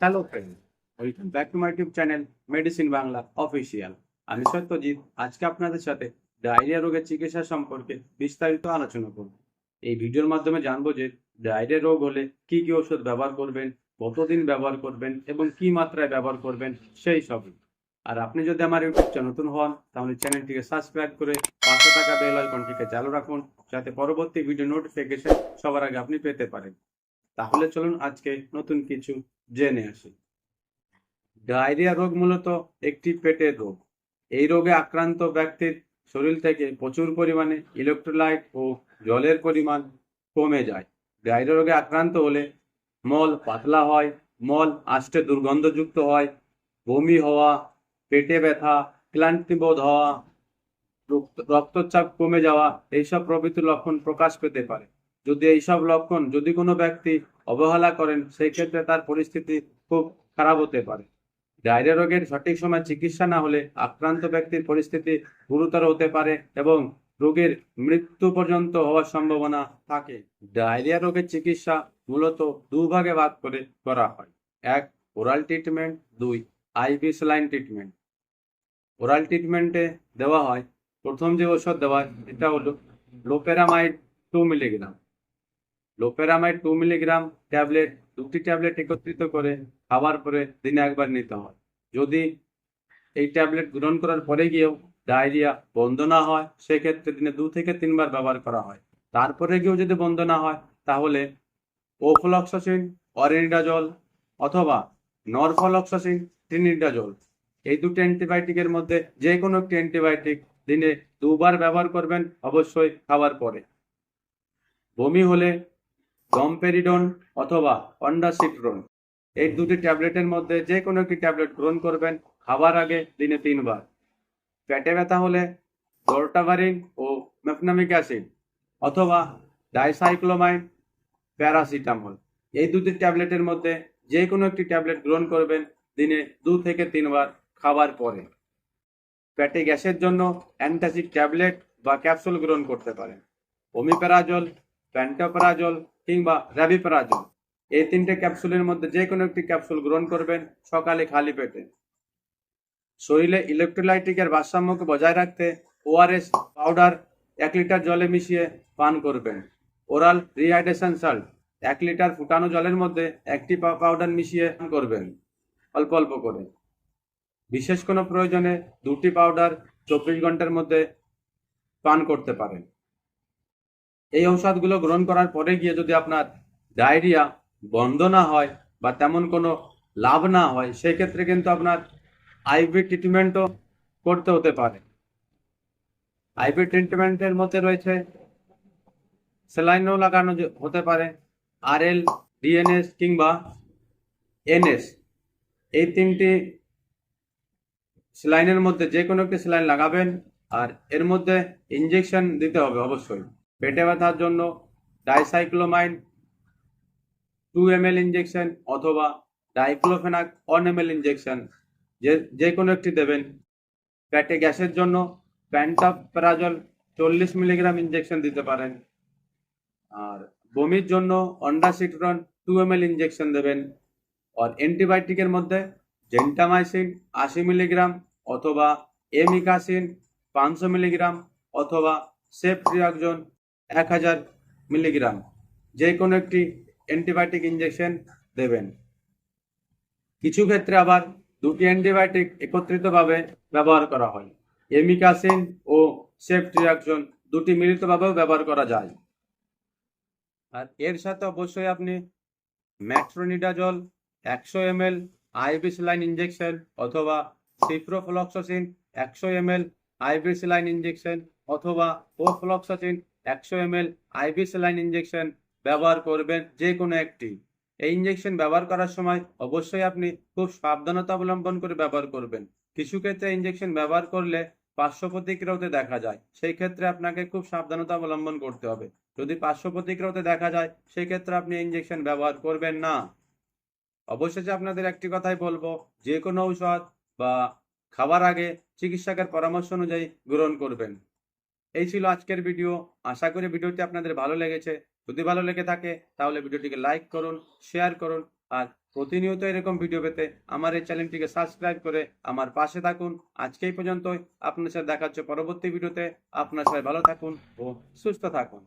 Hello friend welcome back to my YouTube channel medicine Bangla official. আমি সত্যজিৎ, আজকে আপনাদের সাথে ডায়রিয়া রোগের চিকিৎসা সম্পর্কে বিস্তারিত আলোচনা করব। এই ভিডিওর মাধ্যমে জানব যে ডায়রিয়া রোগ হলে কি কি ওষুধ ব্যবহার করবেন, কতদিন ব্যবহার করবেন এবং কি মাত্রায় ব্যবহার করবেন, সেই সবই। আর আপনি যদি আমার ইউটিউব চ্যানেল নতুন হন, তাহলে চ্যানেলটিকে সাবস্ক্রাইব করে পাশে থাকা বেল আইকনটিকে চালু রাখুন, যাতে পরবর্তী ভিডিও নোটিফিকেশন সবার আগে আপনি পেতে পারেন। তাহলে চলুন আজকে নতুন কিছু জেনে আসি। ডায়রিয়া রোগ মূলত একটি পেটের রোগ। এই রোগে আক্রান্ত ব্যক্তির শরীর থেকে প্রচুর পরিমাণে ইলেকট্রোলাইট ও জলের পরিমাণ কমে যায়। ডায়রিয়া রোগে আক্রান্ত হলে মল পাতলা হয়, মল আষ্টে দুর্গন্ধযুক্ত হয়, বমি হওয়া, পেটে ব্যথা ক্লান্তিবোধ হওয়া রক্তচাপ কমে যাওয়া, এইসব প্রভৃতি লক্ষণ প্রকাশ পেতে পারে। যদি এইসব লক্ষণ যদি কোনো ব্যক্তি অবহেলা করেন সেই ক্ষেত্রে তার পরিস্থিতি খুব খারাপ হতে পারে। ডায়রিয়া রোগের সঠিক সময় চিকিৎসা না হলে আক্রান্ত ব্যক্তির পরিস্থিতি গুরুতর হতে পারে এবং রোগের মৃত্যু পর্যন্ত হওয়ার সম্ভাবনা থাকে। ডায়রিয়া রোগের চিকিৎসা মূলত দুভাগে ভাগ করে করা হয়। এক, ওরাল ট্রিটমেন্ট। দুই, আইভি স্যালাইন ট্রিটমেন্ট। ওরাল ট্রিটমেন্টে দেওয়া হয়, প্রথম যে ওষুধ দেওয়া হয়, এটা হলো loperamide two milligram. Loperamide two milligram tablet, দুটি ট্যাবলেট একত্রিত করে খাবার পরে দিনে একবার নিতে হয়। যদি এই ট্যাবলেট গ্রহণ করার পরে গিয়েও ডায়রিয়া বন্ধ না হয়, সেক্ষেত্রে দিনে দু থেকে তিনবার ব্যবহার করা হয়। তারপরে গিয়েও যদি বন্ধ না হয়, তাহলে ওফ্লক্সাসিন অরেনিডাজল অথবা নরফলক্সাসিন ট্রিনিডাজল এই দুটো অ্যান্টিবায়োটিকের মধ্যে যে কোনো একটি অ্যান্টিবায়োটিক দিনে দুবার ব্যবহার করবেন অবশ্যই খাবার পরে। বমি হলে ডমপেরিডন অথবা অন্ডাসিট্রন এই দুটি ট্যাবলেটের মধ্যে যে কোনো একটি ট্যাবলেট গ্রহণ করবেন খাবার আগে দিনে তিনবার। পেটে ব্যথা হলে ডোরটাভারিন ও মেফনামিক অ্যাসিড অথবা ডাইসাইক্লোমাইন প্যারাসিটামল। এই দুটি ট্যাবলেটের মধ্যে যে কোনো একটি ট্যাবলেট গ্রহণ করবেন দিনে দু থেকে তিনবার খাবার পরে। পেটে গ্যাসের জন্য অ্যান্টাসিড ট্যাবলেট বা ক্যাপসুল গ্রহণ করতে পারেন। ওমিপ্যারাজল প্যান্টোপ্যারাজল কিংবা র্যাবিপ্যারাজল এই তিনটে ক্যাপসুলের মধ্যে যে কোনো একটি ক্যাপসুল গ্রহণ করবেন সকালে খালি পেটে। শরীরে ইলেকট্রোলাইটিকের ভারসাম্যকে বজায় রাখতে ওআরএস পাউডার এক লিটার জলে মিশিয়ে পান করবেন। ওরাল রিহাইড্রেশন সল্ট এক লিটার ফুটানো জলের মধ্যে একটি পাউডার মিশিয়ে পান করবেন অল্প অল্প করে। বিশেষ কোনো প্রয়োজনে দুটি পাউডার চব্বিশ ঘণ্টার মধ্যে পান করতে পারেন। এই ঔষধগুলো গ্রহণ করার পরে গিয়ে যদি আপনার ডায়রিয়া বন্ধ না হয় বা তেমন কোনো লাভ না হয় সেই ক্ষেত্রে কিন্তু আপনার আইভি ট্রিটমেন্টও করতে হতে পারে। আইভি ট্রিটমেন্টের মধ্যে রয়েছে স্যালাইনও লাগানো হতে পারে আর এল ডিএনএস কিংবা এনএস। এই তিনটি স্যালাইনের মধ্যে যে কোনো একটি স্যালাইন লাগাবেন আর এর মধ্যে ইঞ্জেকশন দিতে হবে অবশ্যই। পেটে ব্যথার জন্য dicyclomine two M L injection অথবা diclofenac one M L injection যে যে কোনো একটি দেবেন। পেটে গ্যাসের জন্য প্যান্টাপ্যারাজল চল্লিশ মিলিগ্রাম ইঞ্জেকশন দিতে পারেন। আর বমির জন্য ondansetron two M L injection দেবেন। আর অ্যান্টিবায়োটিকের মধ্যে জেন্টামাইসিন আশি মিলিগ্রাম অথবা এমিকাসিন পাঁচশো মিলিগ্রাম অথবা সেফ সেফট্রিয়াকজন এক হাজার মিলিগ্রাম। যে কোনো একটি অ্যান্টিবায়োটিক ইঞ্জেকশন দেবেন। কিছু ক্ষেত্রে আবার দুটি অ্যান্টিবায়োটিক একত্রিতভাবে ব্যবহার করা হয়। এমিকাসিন ও সেফট্রিয়াকজন দুটি মিলিতভাবেও ব্যবহার করা যায়। আর এর সাথে অবশ্যই আপনি ম্যাট্রোনিডাজল, একশো M L IV saline injection অথবা সিপ্রোফ্লক্সাসিন, একশো M L IV saline injection অথবা ওফ্লক্সাসিন একশো M L IV saline injection ব্যবহার করবেন যে কোনো একটি। এই ইঞ্জেকশন ব্যবহার করার সময় অবশ্যই আপনি খুব সাবধানতা অবলম্বন করে ব্যবহার করবেন। কিছু ক্ষেত্রে ইঞ্জেকশন ব্যবহার করলে পার্শ্ব প্রতিক্রিয়াতে দেখা যায়, সেই ক্ষেত্রে আপনাকে খুব সাবধানতা অবলম্বন করতে হবে। যদি পার্শ্ব প্রতিক্রিয়াতে দেখা যায়, সেই ক্ষেত্রে আপনি ইঞ্জেকশন ব্যবহার করবেন না। অবশেষে আপনাদের একটি কথাই বলব যে কোনো ঔষধ বা খাবার আগে চিকিৎসকের পরামর্শ অনুযায়ী গ্রহণ করবেন। এই ছিল আজকের ভিডিও আশা করি ভিডিওটি আপনাদের ভালো লেগেছে। যদি ভালো লেগে থাকে, তাহলে ভিডিওটিকে লাইক করুন শেয়ার করুন, আর প্রতিনিয়ত এরকম ভিডিও পেতে আমার এই চ্যানেলটিকে সাবস্ক্রাইব করে আমার পাশে থাকুন। আজকে এই পর্যন্তই। আপনার সাথে দেখাচ্ছে পরবর্তী ভিডিওতে আপনার সাথে ভালো থাকুন ও সুস্থ থাকুন।